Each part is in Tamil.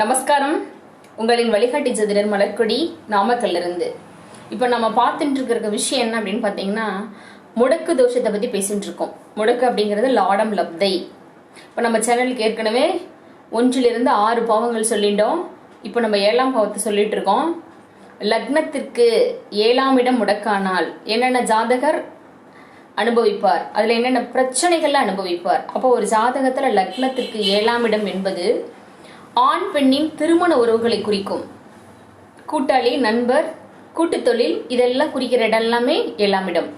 நமஸ்காரம். உங்களின் வழிகாட்டி ஜதிரர் மலர்கொடி நாமக்கல்ல இருந்து இப்போ நம்ம பார்த்துட்டு இருக்கிற விஷயம் என்ன அப்படின்னு பார்த்தீங்கன்னா முடக்கு தோஷத்தை பற்றி பேசிட்டு இருக்கோம் முடக்கு அப்படிங்கிறது லாடம் லப்தை இப்போ நம்ம சேனலுக்கு ஏற்கனவே ஒன்றிலிருந்து ஆறு பாவங்கள் சொல்லிட்டோம். இப்போ நம்ம ஏழாம் பாவத்தை சொல்லிட்டு இருக்கோம் லக்னத்திற்கு ஏழாம் இடம் முடக்கானால் என்னென்ன ஜாதகர் அனுபவிப்பார்? அதுல என்னென்ன பிரச்சனைகளை அனுபவிப்பார்? அப்போ ஒரு ஜாதகத்துல லக்னத்திற்கு ஏழாம் இடம் என்பது ஆண் பெண்ணின் திருமண உறவுகளை குறிக்கும். கூட்டாளி நண்பர் கூட்டுத்தொழில் இதெல்லாம் குறிக்கிற இடம் எல்லாமே ஏழாம் இடம்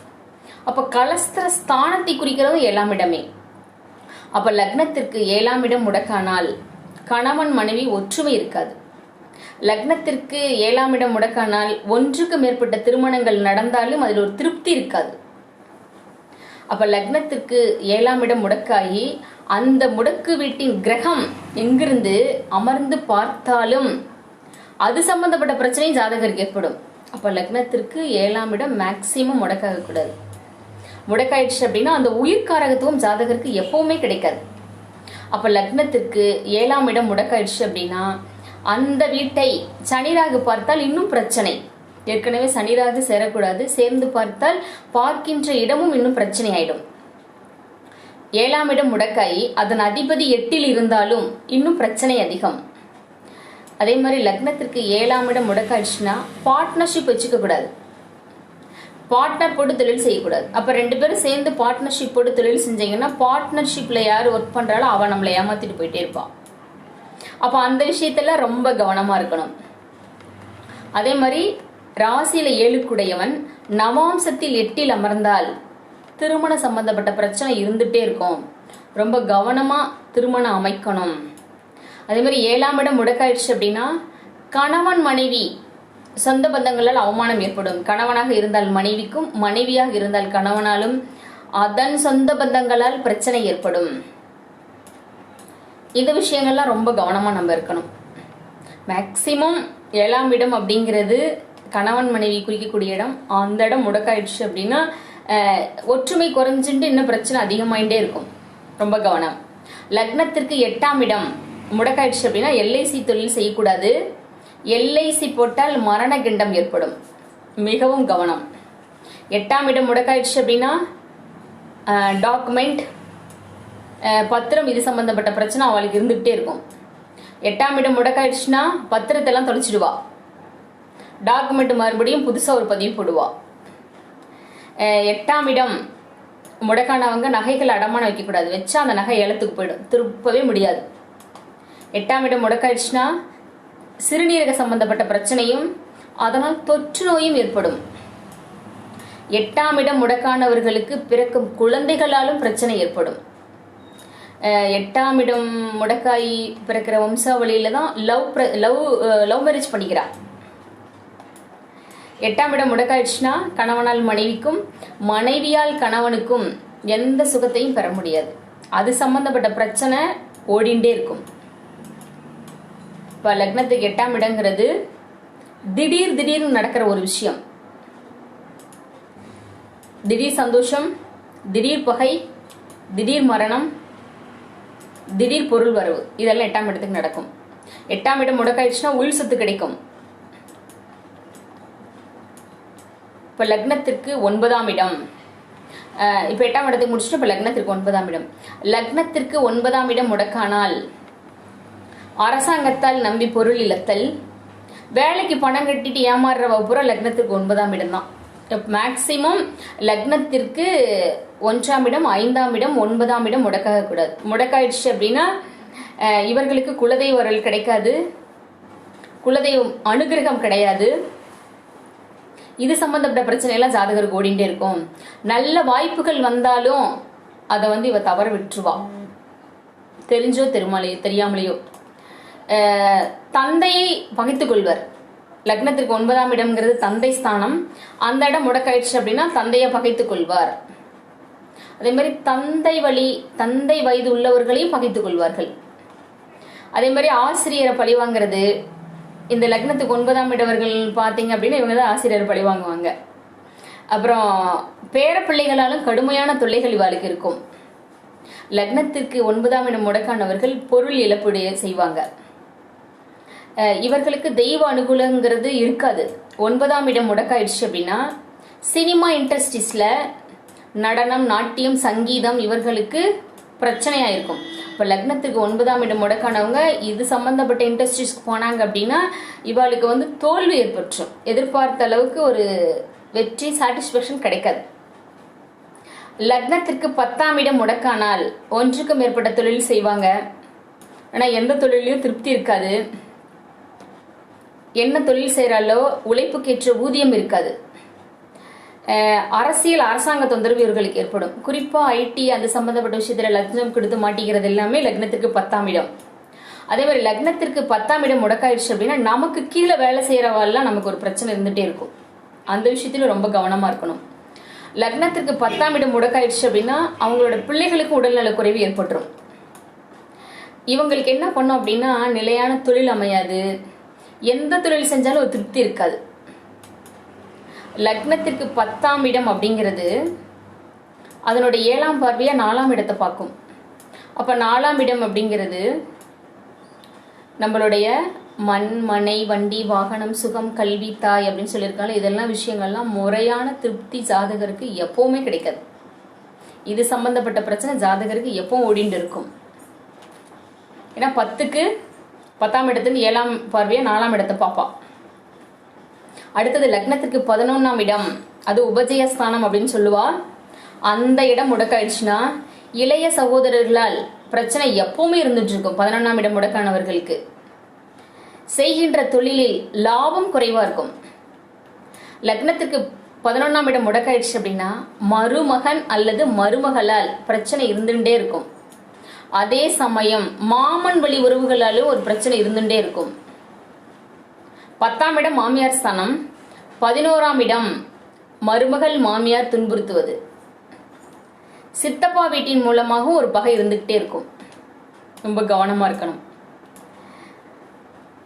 அப்ப கலஸ்திர ஸ்தானத்தை குறிக்கிறதும் எல்லாமிடமே. இடமே அப்ப லக்னத்திற்கு ஏழாம் இடம் முடக்கானால் கணவன் மனைவி ஒற்றுமை இருக்காது. லக்னத்திற்கு ஏழாம் இடம் முடக்கானால் ஒன்றுக்கு மேற்பட்ட திருமணங்கள் நடந்தாலும் அதில் ஒரு திருப்தி இருக்காது. அப்ப லக்னத்திற்கு ஏழாம் இடம் முடக்காகி அந்த முடக்கு வீட்டின் கிரகம் எங்கிருந்து அமர்ந்து பார்த்தாலும் அது சம்பந்தப்பட்ட பிரச்சனை ஜாதகருக்கு ஏற்படும். அப்போ லக்னத்திற்கு ஏழாம் இடம் மேக்சிமம் முடக்காகக்கூடாது முடக்காயிடுச்சு அப்படின்னா அந்த உயிர்காரகத்துவம் ஜாதகருக்கு எப்பவுமே கிடைக்காது. அப்ப லக்னத்திற்கு ஏழாம் இடம் முடக்காயிடுச்சு அப்படின்னா அந்த வீட்டை சனிராகு பார்த்தால் இன்னும் பிரச்சனை. ஏற்கனவே சனிராகு சேரக்கூடாது சேர்ந்து பார்த்தால் பார்க்கின்ற இடமும் இன்னும் பிரச்சனை ஆயிடும் ஏழாம் இடம் முடக்காயி அதன் அதிபதி எட்டில் இருந்தாலும் இன்னும் பிரச்சனை அதிகம். அதே மாதிரி லக்னத்திற்கு ஏழாம் இடம் முடக்காயிடுச்சுன்னா பார்ட்னர்ஷிப் வச்சுக்கக்கூடாது. பார்ட்னர் போட்டு தொழில் செய்யக்கூடாது. அப்போ ரெண்டு பேரும் சேர்ந்து பார்ட்னர்ஷிப் போட்டு தொழில் செஞ்சீங்கன்னா பார்ட்னர்ஷிப்பில் யார் ஒர்க் பண்ணுறாலும் அவன் நம்மளை ஏமாற்றிட்டு போயிட்டே இருப்பான் அப்போ அந்த விஷயத்தில் ரொம்ப கவனமாக இருக்கணும். அதே மாதிரி ராசியில் ஏழுக்குடையவன் நவாம்சத்தில் எட்டில் அமர்ந்தால் திருமண சம்பந்தப்பட்ட பிரச்சனை இருந்துட்டே இருக்கும். ரொம்ப கவனமா திருமணம் அமைக்கணும். அதே மாதிரி ஏழாம் இடம் முடக்காயிடுச்சு அப்படின்னா கணவன் மனைவி சொந்த பந்தங்களால் அவமானம் ஏற்படும். கணவனாக இருந்தால் மனைவிக்கும் மனைவியாக இருந்தால் கணவனாலும் அதன் சொந்த பந்தங்களால் பிரச்சனை ஏற்படும். இந்த விஷயங்கள்லாம் ரொம்ப கவனமா நம்ம இருக்கணும். மேக்சிமம் ஏழாம் இடம் அப்படிங்கிறது கணவன் மனைவி குறிக்கக்கூடிய இடம். அந்த இடம் முடக்காயிடுச்சு அப்படின்னா ஒற்றுமை குறைஞ்சுட்டு இன்னும் பிரச்சனை அதிகமாயிட்டே இருக்கும். ரொம்ப கவனம். லக்னத்திற்கு எட்டாம் இடம். முடக்காயிடுச்சு அப்படின்னா எல்ஐசி தொழில் செய்யக்கூடாது. எல்ஐசி போட்டால் மரண கிண்டம் ஏற்படும். மிகவும் கவனம். எட்டாம் இடம் முடக்காயிடுச்சு அப்படின்னா டாக்குமெண்ட் பத்திரம் இது சம்பந்தப்பட்ட பிரச்சனை அவளுக்கு இருந்துகிட்டே இருக்கும். எட்டாம் இடம் முடக்காயிடுச்சுன்னா பத்திரத்தை எல்லாம் தொலைச்சிடுவா. டாக்குமெண்ட் மறுபடியும் புதுசாக ஒரு பதிவு போடுவா. எட்டாம் இடம். முடக்கானவங்க நகைகள் அடமானம் வைக்கக்கூடாது. வச்சா அந்த நகை ஏலத்துக்கு போயிடும். திருப்பவே முடியாது. எட்டாம் இடம் முடக்காயிடுச்சுன்னா சிறுநீரக சம்பந்தப்பட்ட பிரச்சனையும் அதனால் தொற்று நோயும் ஏற்படும். எட்டாம் இடம் முடக்கானவர்களுக்கு பிறக்கும் குழந்தைகளாலும் பிரச்சனை ஏற்படும். எட்டாம் இடம் முடக்காய் பிறக்கிற வம்சாவளியில தான் லவ் லவ் லவ் மேரேஜ் பண்ணிக்கிறா எட்டாம் இடம் முடக்காயிடுச்சுன்னா கணவனால் மனைவிக்கும் மனைவியால் கணவனுக்கும் எந்த சுகத்தையும் பெற முடியாது. அது சம்பந்தப்பட்ட பிரச்சனை ஓடிண்டே இருக்கும். இப்ப லக்னத்துக்கு எட்டாம் இடங்கிறது திடீர் திடீர்னு நடக்கிற ஒரு விஷயம். திடீர் சந்தோஷம் திடீர் பகை திடீர் மரணம் திடீர் பொருள் வரவு. இதெல்லாம் எட்டாம் இடத்துக்கு நடக்கும். எட்டாம் இடம் முடக்காயிடுச்சுன்னா உள் சொத்து கிடைக்கும். இப்போ லக்னத்திற்கு ஒன்பதாம் இடம். இப்போ எட்டாம் இடத்துக்கு முடிச்சுட்டு இப்போ லக்னத்திற்கு ஒன்பதாம் இடம். லக்னத்திற்கு ஒன்பதாம் இடம் முடக்கானால் அரசாங்கத்தால் நம்பி பொருள் இழத்தல் வேலைக்கு பணம் கட்டிட்டு ஏமாறுற பூரா லக்னத்திற்கு ஒன்பதாம் இடம் தான் மேக்சிமம் லக்னத்திற்கு ஒன்றாம் இடம் ஐந்தாம் இடம் ஒன்பதாம் இடம் முடக்காகக்கூடாது முடக்காயிடுச்சு அப்படின்னா இவர்களுக்கு குலதெய்வ வரல் கிடைக்காது. குலதெய்வம் அனுகிரகம் கிடையாது. இது சம்பந்தப்பட்ட பிரச்சனை எல்லாம் ஜாதகருக்கு ஓடிண்டே இருக்கும். நல்ல வாய்ப்புகள் வந்தாலும் அதை வந்து இவ தவற விட்டுருவா. தெரிஞ்சோ தெருமாலையோ தெரியாமலையோ. தந்தையை பகித்துக் கொள்வர். லக்னத்திற்கு ஒன்பதாம் இடம்ங்கிறது தந்தை ஸ்தானம். அந்த இடம் முடக்காயிடுச்சு அப்படின்னா தந்தையை பகைத்துக் கொள்வார். அதே மாதிரி தந்தை வழி தந்தை வயது உள்ளவர்களையும் பகைத்துக் கொள்வார்கள். அதே மாதிரி ஆசிரியரை பழிவாங்கிறது இந்த லக்னத்துக்கு ஒன்பதாம் இடவர்கள் பார்த்தீங்க அப்படின்னா இவங்க தான் ஆசிரியர் பழி வாங்குவாங்க. அப்புறம் பேர பிள்ளைகளாலும் கடுமையான தொல்லைகள் இவாளுக்கு இருக்கும். லக்னத்திற்கு ஒன்பதாம் இடம் முடக்கானவர்கள் பொருள் இழப்புடைய செய்வாங்க. இவர்களுக்கு தெய்வ அனுகூலங்கிறது இருக்காது. ஒன்பதாம் இடம் முடக்காயிடுச்சு அப்படின்னா சினிமா இண்டஸ்ட்ரீஸ்ல நடனம் நாட்டியம் சங்கீதம் இவர்களுக்கு பிரச்சனையா இருக்கும். இப்போ லக்னத்துக்கு ஒன்பதாம் இடம் முடக்கானவங்க இது சம்மந்தப்பட்ட இண்டஸ்ட்ரீஸ்க்கு போனாங்க அப்படின்னா இவாளுக்கு வந்து தோல்வி ஏற்பட்டுரும். எதிர்பார்த்த அளவுக்கு ஒரு வெற்றி சாட்டிஸ்ஃபேக்ஷன் கிடைக்காது. லக்னத்திற்கு பத்தாம் இடம் முடக்கானால் ஒன்றுக்கு மேற்பட்ட தொழில் செய்வாங்க. ஆனால் எந்த தொழிலையும் திருப்தி இருக்காது. என்ன தொழில் செய்கிறாலோ உழைப்புக்கேற்ற ஊதியம் இருக்காது. அரசியல் அரசாங்க தொந்தரவு இவர்களுக்கு ஏற்படும். குறிப்பா ஐடி அந்த சம்பந்தப்பட்ட விஷயத்துல லக்னம் கொடுத்து மாட்டிக்கிறது எல்லாமே லக்னத்திற்கு பத்தாம் இடம். அதே மாதிரி லக்னத்திற்கு பத்தாம் இடம் முடக்காயிடுச்சு அப்படின்னா நமக்கு கீழே வேலை செய்யறவாள்லாம் நமக்கு ஒரு பிரச்சனை இருந்துட்டே இருக்கும். அந்த விஷயத்திலும் ரொம்ப கவனமா இருக்கணும். லக்னத்திற்கு பத்தாம் இடம் முடக்காயிடுச்சு அப்படின்னா அவங்களோட பிள்ளைகளுக்கு உடல்நல குறைவு ஏற்பட்டுரும். இவங்களுக்கு என்ன பண்ணும் அப்படின்னா நிலையான தொழில் அமையாது. எந்த தொழில் செஞ்சாலும் ஒரு திருப்தி இருக்காது. லக்னத்திற்கு பத்தாம் இடம் அப்படிங்கிறது அதனுடைய ஏழாம் பார்வையா நாலாம் இடத்தை பார்க்கும். அப்ப நாலாம் இடம் அப்படிங்கிறது நம்மளுடைய மண் மனை வண்டி வாகனம் சுகம் கல்வி தாய் அப்படின்னு சொல்லியிருக்காங்க. இதெல்லாம் விஷயங்கள்லாம் முறையான திருப்தி ஜாதகருக்கு எப்பவுமே கிடைக்காது. இது சம்பந்தப்பட்ட பிரச்சனை ஜாதகருக்கு எப்பவும் ஓடிண்டு இருக்கும். ஏன்னா பத்துக்கு பத்தாம் இடத்துல ஏழாம் பார்வையை நாலாம் இடத்தை பார்ப்பான் அடுத்தது லக்னத்திற்கு பதினொன்னாம் இடம். அது உபஜயஸ்தானம் அப்படின்னு சொல்லுவா. அந்த இடம் முடக்காயிடுச்சுன்னா இளைய சகோதரர்களால் பிரச்சனை எப்பவுமே இருந்துட்டு இருக்கும் பதினொன்னாம் இடம் முடக்கானவர்களுக்கு. செய்கின்ற தொழிலில் லாபம் குறைவா இருக்கும். லக்னத்துக்கு பதினொன்னாம் இடம் முடக்காயிடுச்சு அப்படின்னா மருமகன் அல்லது மருமகளால் பிரச்சனை இருந்துட்டே இருக்கும். அதே சமயம் மாமன் வழி உறவுகளாலும் ஒரு பிரச்சனை இருந்துட்டே இருக்கும். பத்தாம் இடம் மாமியார் ஸ்தானம். பதினோராம் இடம் மருமகள் மாமியார் துன்புறுத்துவது. சித்தப்பா வீட்டின் மூலமாகவும் ஒரு பகை இருந்துகிட்டே இருக்கும். ரொம்ப கவனமா இருக்கணும்.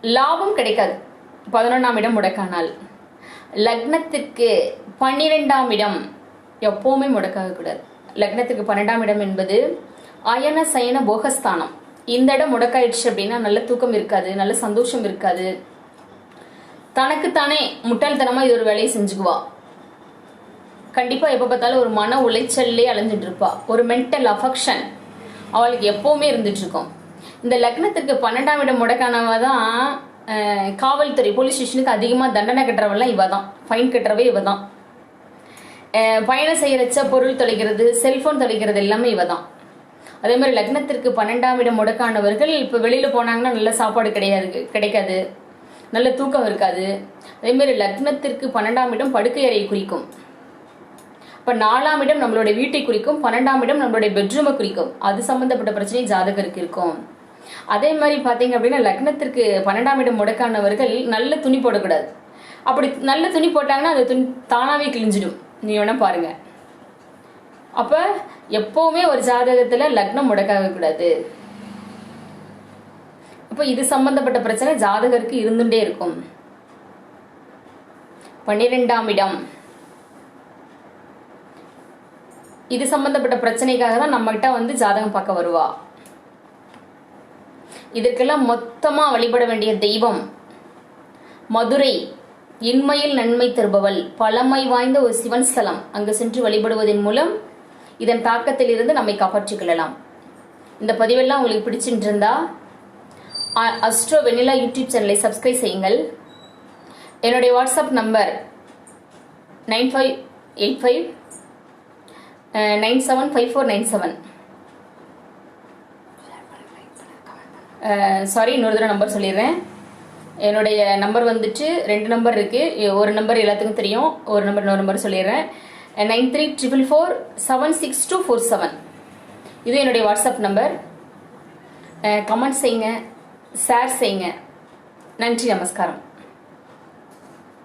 லாபம் கிடைக்காது. பதினொன்றாம் இடம் முடக்கானால். லக்னத்துக்கு பன்னிரெண்டாம் இடம் எப்பவுமே முடக்காகக்கூடாது லக்னத்துக்கு பன்னெண்டாம் இடம் என்பது அயன சயன போகஸ்தானம். இந்த இடம் முடக்காயிடுச்சு அப்படின்னா நல்ல தூக்கம் இருக்காது நல்ல சந்தோஷம் இருக்காது. தனக்குத்தானே முட்டாள்தனமா இது ஒரு வேலையை செஞ்சுக்குவா. கண்டிப்பா எப்ப பார்த்தாலும் ஒரு மன உளைச்சல்லே அலைஞ்சிட்டு இருப்பா ஒரு மென்டல் அஃபெக்ஷன் அவளுக்கு எப்பவுமே இருந்துட்டு இருக்கும் இந்த லக்னத்துக்கு பன்னெண்டாம் இடம் முடக்கானவ தான் காவல்துறை போலீஸ் ஸ்டேஷனுக்கு அதிகமா தண்டனை கட்டுறவெல்லாம் இவ தான். ஃபைன் கட்டுறவே இவ தான். பயணம் செய்யறச்ச பொருள் தொலைக்கிறது செல்போன் தொலைக்கிறது எல்லாமே இவ தான். அதே மாதிரி லக்னத்திற்கு பன்னெண்டாம் இடம் முடக்கானவர்கள் இப்போ வெளியில போனாங்கன்னா நல்ல சாப்பாடு கிடையாது கிடைக்காது. நல்ல தூக்கம் இருக்காது. அதே மாதிரி லக்னத்திற்கு பன்னெண்டாம் இடம் படுக்கை அறையை குறிக்கும். இப்போ நாலாம் இடம் நம்மளுடைய வீட்டை குறிக்கும் பன்னெண்டாம் இடம் நம்மளுடைய பெட்ரூமை குறிக்கும். அது சம்பந்தப்பட்ட பிரச்சனை ஜாதகருக்கு இருக்கும். அதே மாதிரி பார்த்தீங்க அப்படின்னா லக்னத்திற்கு பன்னெண்டாம் இடம் முடக்கானவர்கள் நல்ல துணி போடக்கூடாது. அப்படி நல்ல துணி போட்டாங்கன்னா அது துணி தானாவே கிழிஞ்சிடும். நீ வேணா பாருங்க. அப்போ எப்போவுமே ஒரு ஜாதகத்தில் லக்னம் முடக்காக கூடாது அப்போ இது சம்பந்தப்பட்ட பிரச்சனை ஜாதகருக்கு இருந்துட்டே இருக்கும். பன்னிரெண்டாம் இடம். இது சம்பந்தப்பட்ட பிரச்சனைக்காக தான் நம்மகிட்ட வந்து ஜாதகம் பார்க்க வருவா. இதற்கெல்லாம் மொத்தமா வழிபட வேண்டிய தெய்வம் மதுரை இன்மையில் நன்மை தருபவள் பழமை வாய்ந்த ஒரு சிவன் ஸ்தலம். அங்கு சென்று வழிபடுவதன் மூலம் இதன் தாக்கத்தில் இருந்து நம்மை காப்பாற்றிக் கொள்ளலாம். இந்த பதிவெல்லாம் உங்களுக்கு பிடிச்சிட்டு இருந்தா அஸ்ட்ரோ வெனிலா யூடியூப் சேனலை சப்ஸ்கிரைப் செய்யுங்கள். என்னுடைய WhatsApp number nine five eight five nine seven five four nine seven. Sorry இன்னொரு தடவை நம்பர் சொல்லிடுறேன். என்னுடைய நம்பர் வந்துட்டு ரெண்டு நம்பர் இருக்குது ஒரு நம்பர் எல்லாத்துக்கும் தெரியும். ஒரு நம்பர் இன்னொரு நம்பர் சொல்லிடுறேன். Nine three triple four seven six two four seven. இது என்னுடைய வாட்ஸ்அப் நம்பர் கமெண்ட் செய்யுங்க. ஷேர் செய்யுங்க. நன்றி நமஸ்காரம்.